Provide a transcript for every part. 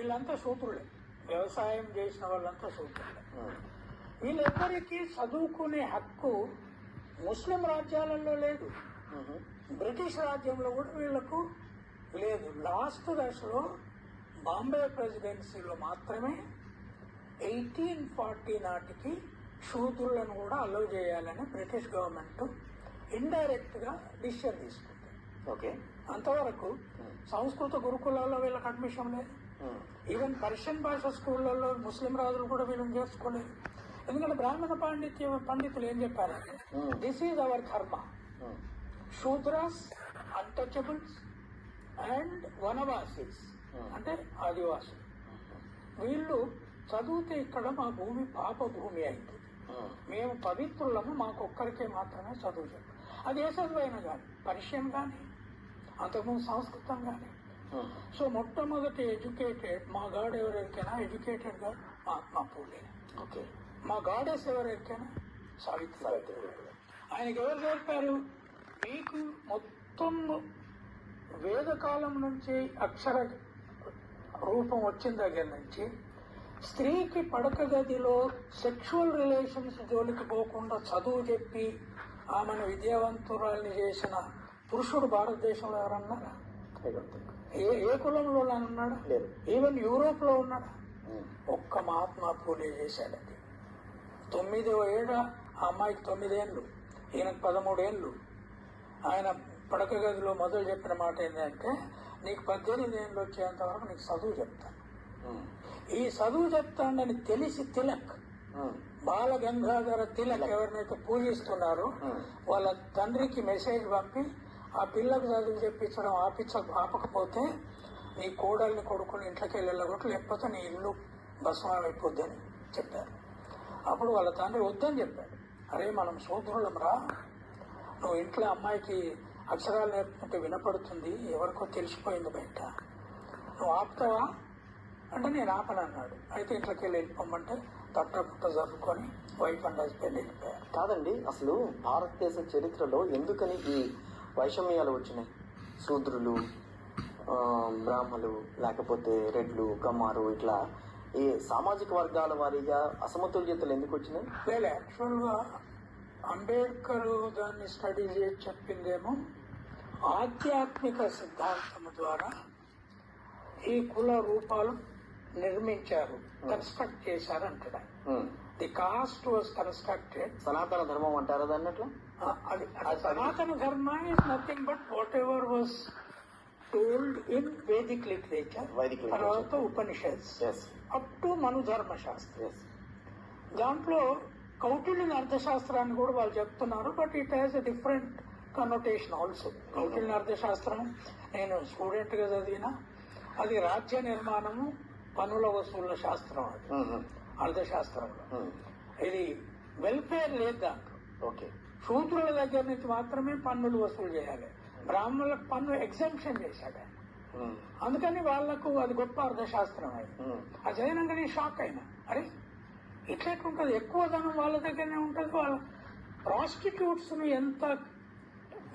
వీళ్ళంతా సూత్రులే. వ్యవసాయం చేసిన వాళ్ళంతా సూత్రులే. వీళ్ళెవ్వరికీ చదువుకునే హక్కు ముస్లిం రాజ్యాలలో లేదు. బ్రిటిష్ రాజ్యంలో కూడా వీళ్ళకు లేదు. లాస్ట్ దశలో బాంబే ప్రెసిడెన్సీలో మాత్రమే ఎయిటీన్ ఫార్టీ నాటికి శూద్రులను కూడా అలౌ చేయాలని బ్రిటిష్ గవర్నమెంట్ ఇండైరెక్ట్గా డిసిషన్ తీసుకుంది. ఓకే. అంతవరకు సంస్కృత గురుకులాల్లో వీళ్ళకి అడ్మిషన్ లేదు. ఈవెన్ పర్షియన్ భాష స్కూళ్ళల్లో ముస్లిం రాజులు కూడా వీళ్ళని చేసుకోలేదు. ఎందుకంటే బ్రాహ్మణ పాండిత్య పండితులు ఏం చెప్పారంటే Hmm. This is our dharma. Shudras untouchables and Vanavasis. అంటే ఆదివాసులు. వీళ్ళు చదివితే ఇక్కడ మా భూమి పాప భూమి అయింది. మ్మ్. పవిత్రులము మాకొక్కరికే మాత్రమే చదువు చెప్పు. అది ఏ చదువు అయినా కానీ పర్షియన్ కానీ అంతకుముందు సంస్కృతం కానీ. సో మొట్టమొదటి ఎడ్యుకేటెడ్ మా గాడ్ ఎవరెరికైనా ఎడ్యుకేటెడ్గా మహాత్మా పూలే. ఓకే. మా గాడెస్ ఎవరెరికైనా సావిత్రి సావిత్రి ఆయనకి ఎవరు నేర్పారు మీకు మొత్తం వేదకాలం నుంచి అక్షర రూపం వచ్చిన దగ్గర నుంచి స్త్రీకి పడక గదిలో సెక్షువల్ రిలేషన్స్ జోలికి పోకుండా చదువు చెప్పి ఆమెను విద్యావంతురాల్ని చేసిన పురుషుడు భారతదేశంలో ఎవరన్నారా ఏ ఏ కులంలో ఉన్నాడా లేదు. ఈవెన్ యూరోప్లో ఉన్నాడా. ఒక్క మహాత్మా పూలే చేశాడండి తొమ్మిదవ ఏడ ఆ అమ్మాయికి తొమ్మిదేళ్ళు ఈయనకు పదమూడేళ్ళు ఆయన పడక గదిలో మొదలు చెప్పిన మాట ఏంటంటే నీకు పద్దెనిమిది ఏళ్ళు వచ్చేంత వరకు నీకు చదువు చెప్తాను. ఈ చదువు చెప్తానని తెలిసి తిలక్. బాల గంగాధర తిలక్ ఎవరినైతే పూజిస్తున్నారో. వాళ్ళ తండ్రికి మెసేజ్ పంపి ఆ పిల్లకు చదువు చెప్పించడం ఆపించ ఆపకపోతే నీ కోడల్ని కొడుకుని ఇంట్లోకి వెళ్ళి వెళ్ళగొట్టు లేకపోతే నీ ఇల్లు భస్మం అయిపోద్దని చెప్పారు. అప్పుడు వాళ్ళ తండ్రి వద్దని చెప్పాడు. అరే మనం శూద్రులం రా. నువ్వు ఇంట్లో అమ్మాయికి అక్షరాలు నేర్పుకుంటే వినపడుతుంది ఎవరికో తెలిసిపోయింది బయట. నువ్వు ఆపుతావా? అంటే నేను ఆపనన్నాడు. అయితే ఇంట్లోకి వెళ్ళి వెళ్ళిపోమంటే తట్ట పుట్ట జరుపుకొని వైఫ్ అండ్ హస్బెండ్ వెళ్ళిపోయారు. కాదండి అసలు భారతదేశ చరిత్రలో ఎందుకని ఈ వైషమ్యాలు వచ్చినాయి. శూద్రులు బ్రాహ్మలు లేకపోతే రెడ్లు కమ్మారు ఇట్లా ఈ సామాజిక వర్గాల వారీగా అసమతుల్యతలు ఎందుకు వచ్చినాయి? లేదు యాక్చువల్గా అంబేద్కర్ దాన్ని స్టడీ చేసి చెప్పిందేమో ఆధ్యాత్మిక సిద్ధాంతం ద్వారా ఈ కుల రూపాలు నిర్మించారు కన్స్ట్రక్ట్ చేశారు అంటాడు. ది కాస్ట్ వాజ్ కన్స్ట్రక్టెడ్ సనాతన ధర్మం అంటారా దాన్ని అట్లా? అది Sanatana Dharma is nothing but whatever was told in Vedic literature. తర్వాత ఉపనిషత్స్ అప్ టు మను ధర్మశాస్త్రం ఎస్ దాంట్లో కౌటిల్యని అర్థశాస్త్రాన్ని కూడా వాళ్ళు చెప్తున్నారు but it has a different connotation also కౌటిల్యని Arthashastra నేను స్టూడెంట్గా చదివిన అది రాజ్య నిర్మాణము పన్నుల వసూళ్ళ శాస్త్రం అది. అర్థశాస్త్రంలో. ఇది వెల్ఫేర్ లేదు దాంట్లో. ఓకే శూద్రుల దగ్గర నుంచి మాత్రమే పన్నులు వసూలు చేయాలి. బ్రాహ్మణులకు పన్ను ఎగ్జంప్షన్ చేశాడు ఆయన. అందుకని వాళ్ళకు అది గొప్ప అర్థశాస్త్రం అది. అది చదివినాక నేను షాక్ అయినా. అరే ఇట్లా ఉంటుంది? ఎక్కువ ధనం వాళ్ళ దగ్గరనే ఉంటుంది. వాళ్ళ ప్రాస్టిట్యూట్స్ను ఎంత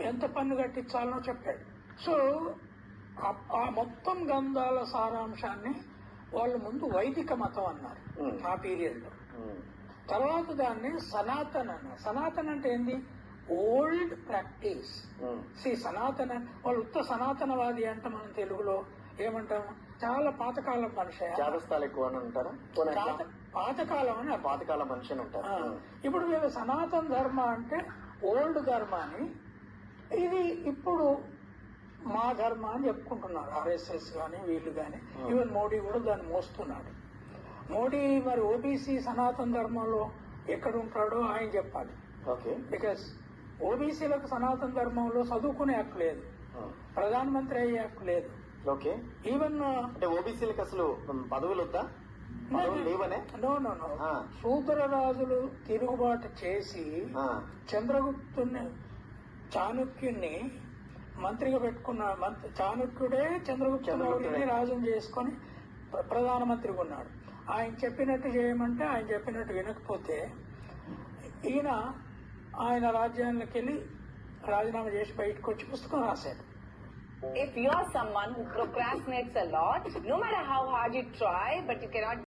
ఎంత పన్ను కట్టించాలనో చెప్పాడు. సో ఆ మొత్తం గంధాల సారాంశాన్ని వాళ్ళు ముందు వైదిక మతం అన్నారు. ఆ పీరియడ్లో తర్వాత దాన్ని సనాతన్ సనాతన్ అంటే ఏంది? Old practice. సి సనాతన వాళ్ళు ఉత్త సనాతనవాది అంటే మనం తెలుగులో. ఏమంటాము? చాలా పాతకాలం మనిషి ఎక్కువ అని పాతకాలం అని. పాతకాల మనిషి అని ఉంటారు ఇప్పుడు వీళ్ళు సనాతన ధర్మ అంటే ఓల్డ్ ధర్మ అని. ఇది ఇప్పుడు మా ధర్మ అని చెప్పుకుంటున్నారు. ఆర్ఎస్ఎస్ కానీ వీళ్ళు కానీ ఈవెన్ మోడీ కూడా దాన్ని మోస్తున్నాడు. మోడీ మరి ఓబీసీ సనాతన ధర్మంలో ఎక్కడ ఉంటాడో ఆయన చెప్పాలి. ఓకే. బికాస్ ఓబీసీలకు సనాతన ధర్మంలో చదువుకునే హక్కు లేదు. ప్రధానమంత్రి అయ్యే హక్కు లేదు. ఓకే. ఈవెన్ అంటే ఓబీసీలకు అసలు పదవులు వద్దా? No no no. ఆ. శూద్రరాజులు తిరుగుబాటు చేసి చంద్రగుప్తుని చాణక్యుణ్ణి మంత్రిగా పెట్టుకున్న మంత్రి చాణక్యుడే చంద్రగుప్త చంద్రగుప్తుడే. మౌర్యుని రాజును చేసుకొని ప్ర- ప్రధానమంత్రిగా ఉన్నాడు ఆయన చెప్పినట్టు చేయమంటే ఆయన చెప్పినట్టు వినకపోతే ఈయన ఆయన రాజ్యానికి వెళ్ళి రాజీనామా చేసి బయటకు వచ్చి పుస్తకం రాశాడు If you're someone who procrastinates a lot, no matter how hard you try, but you cannot